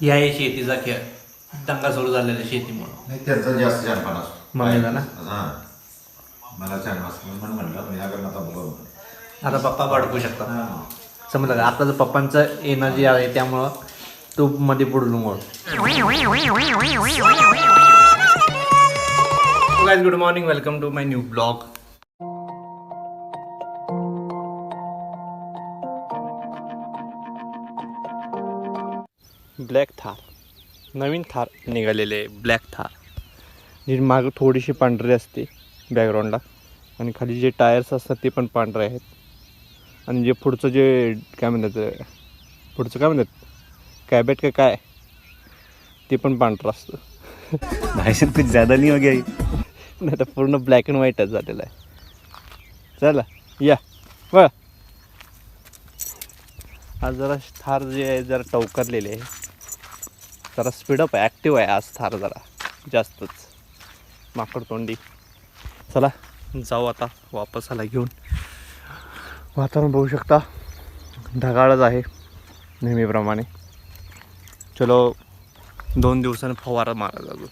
ह्या आहे शेतीचा खेळ. दंगा सुरू झालेला शेतीमुळं. नाही त्यांचा जास्त छानपण असतो. मम्मीला ना? हां. मला छान असतो म्हणून म्हणलं आता बघू. म्हणून आता पप्पा भडकू शकतात. हां. समजलं का? आता जर पप्पांचं एनर्जी आहे त्यामुळं तू मध्ये बुडू नको guys good morning welcome to my new vlog black Thar नवीन थार निघालेले ब्लॅक थार. जी मागं थोडीशी पांढरी असते बॅकग्राऊंडला आणि खाली जे टायर्स असतात ते पण पांढरे आहेत. आणि जे पुढचं जे काय म्हणतात पुढचं काय म्हणतात? कॅबेट का काय? ते पण पांढरं असतं. साहब कुछ ज़्यादा नहीं हो गया ये? नाही तर पूर्ण ब्लॅक अँड व्हाईटच झालेलं आहे. चला या. ब आज जरा थार जे आहे जरा टवकारलेले आहे. जरा स्पीडअप आहे ॲक्टिव्ह आहे आज थार जरा जास्तच. माकड तोंडी. चला जाऊ आता वापस आला घेऊन. वातावरण बघू शकता ढगाळच आहे नेहमीप्रमाणे. चलो दोन दिवसाने फवारा मारा जातो.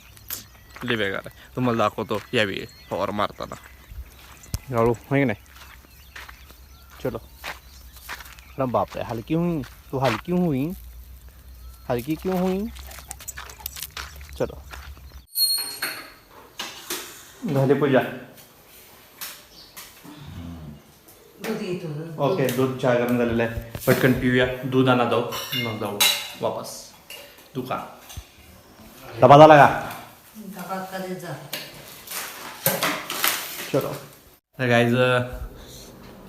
लय बेगार आहे. तुम्हाला दाखवतो यावेळी फवारा मारताना. गाळू आहे की नाही? चलो. अरे बापरे हलकी हुई तू हलकी हुई हलकी क्यों हुई चलो. झाली पूजा? ओके दूध चहा गरम झालेलं आहे. पटकन पिऊया. दूध आणा जाऊ. मग जाऊ. वापस. दुकान. डबा झाला का? चलो. तर गाईज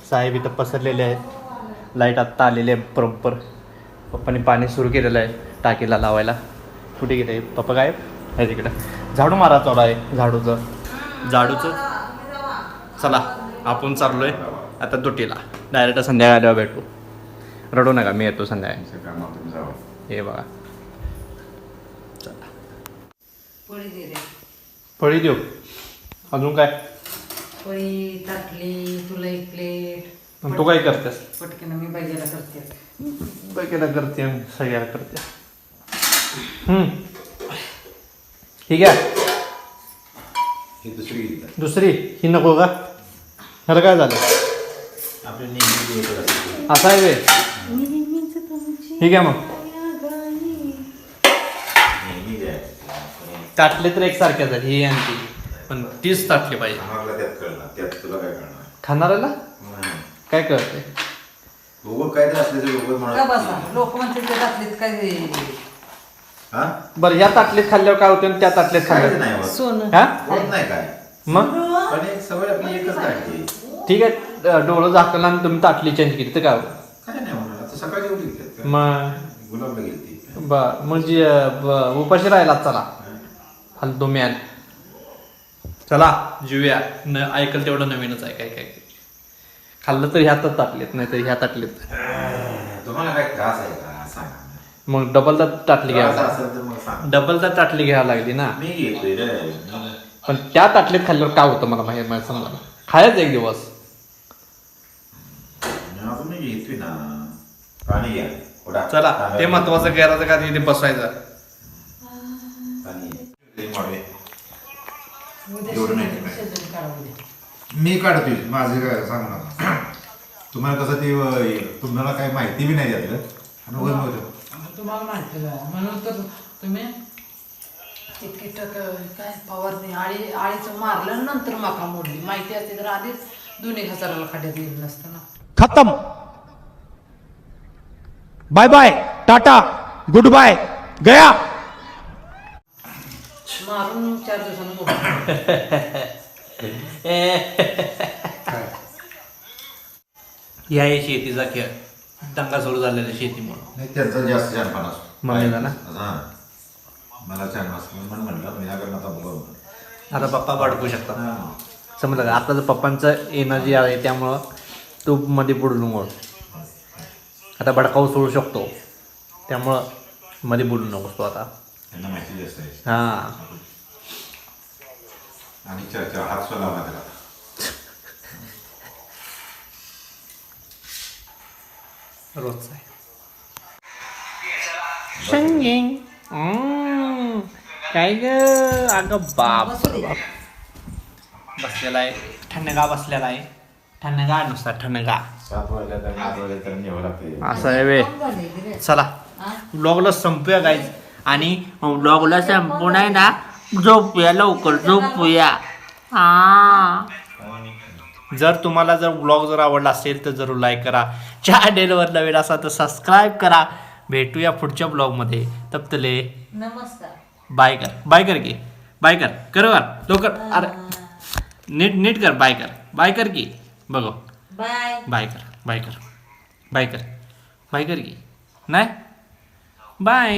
साहेब इथं पसरलेले आहेत. लाइट आत्ता आलेली आहे बरोबर पप्पाने पाणी सुरू केलेलं आहे टाकीला लावायला. कुठे गेले? पप्पा काय आहे तिकडं. झाडू मारा चालू आहे झाडूचं. झाडूचं? चला आपण चाललोय आता दुटीला. डायरेक्ट संध्याकाळी भेटू. रडू नका मी येतो संध्याकाळी. हे बघा. चला फळी देऊ. अजून काय? ताटली तुला एक प्लेट. तू काय करतेस? पटकन मी बाईला करते. बघायला करते सगळ्याला करते. ठीक आहे. ही दुसरी गीत आहे. दुसरी? ही नको का? खरं काय झालं? आपली नेहमी असते. असं आहे वे ठीक आहे मग. नेहमी जे आहे. ताटले तर एकसारख्याच आहेत ही आणि ती. पण तीच ताटली पाहिजे. आम्हाला त्यात कळणार. त्यात तुला काय कळणार? खाणाऱ्याला. काय कळते उगं काय तर म्हणत लोक म्हणते ते घातलीत काय हा? बरं या ताटलीत खाल्ल्यावर काय होते आणि त्या ताटलीत खाल्ल्यावर? नाही होत. सोनं. हा? होत नाही काय? मग? पण एक सवय आपली एकच काढली ठीक आहे अं, डोळं झाकलं आणि तुम्ही ताटली चेंज केली तर काय होतं? काय नाही होणार आता सकाळची उठली घेतल्यात का? मग? गुलाबला गेली बर म्हणजे अं, ब- उपाशी राहिला चला. हलतो मॅन चला जीवया. न ऐकल तेवढं नवीनच आहे काय काय काय. खाल्लं तर ह्यातच ताटलेत नाही तर ह्या ताटलेत. तुम्हाला काय त्रास आहे का? मग डबल तर ताटली असेल तर मग सांग. डबल तर ताटली घ्यावं लागली ना. मी घेतोय रे. मी- पण त्या ताटलीत खाल्ल्यावर काय होतं मला माहिती मला. समजा खायच एक दिवस. मी अजून मी घेतोय ना. पाणी घ्या. थोडा चला ते महत्वाचं करायचं का तिथे बसवायचं? पाणी ते. एवढं नाही काय. मी काढतोय. माझे काय सांगू नका. तुम्हाला कसं ते अं, तुम्हाला काही माहिती बी नाही त्यातलं. आणि तुम्हाला माहिती नाही म्हणून तर तुम्ही ते कीटक काय फवारणी आळी आळीचं मारलं नंतर माका मोडली. माहिती असते तर आधीच दोन्ही हजाराला खाड्यात गेलं नसतं ना. खत्म. Bye bye tata good bye गया. मारून चार दिवसानं मोडलं. ह्या आहे शेतीचा खेळ. दंगा सुरू झालेला शेतीमुळं. नाही त्यांचा जास्त छानपण असतो. मम्मीला ना? हां. मला छान असतो म्हणून म्हणलं आता पप्पा भडकू शकतात. समजलं का? आता जर पप्पांचं एनर्जी आहे त्यामुळं तू मध्ये बुडू नको आता भडकाऊ सोडू शकतो. त्यामुळं मध्ये बुडू नकोस तो आता. त्यांना माहिती जास्त आहे. हां. आणि चर्चा हात स्वला माझ्या रोजचा आहे. हम्म, काय ग? अगं बाप बसलेला आहे. थंडगा बसलेला आहे. थंडगा नुसता लागतं असं आहे वे. चला. ब्लॉगला संपूया गाईज आणि ब्लॉगला संपून आहे ना झोपूया लवकर झोपूया. हा जर तुम्हाला जर ब्लॉग जर आवडला असेल तर जरूर लाईक करा. चॅनेलवर नवीन असा तर सबस्क्राईब करा. भेटूया पुढच्या ब्लॉगमध्ये तप्तले. नमस्कार. बाय कर. बाय कर की. बाय कर. कर लवकर. अरे. नीट नीट कर. बाय कर. बाय कर की. बघो. बाय बाय कर. बाय कर. बाय कर. बाय कर की. नाही? बाय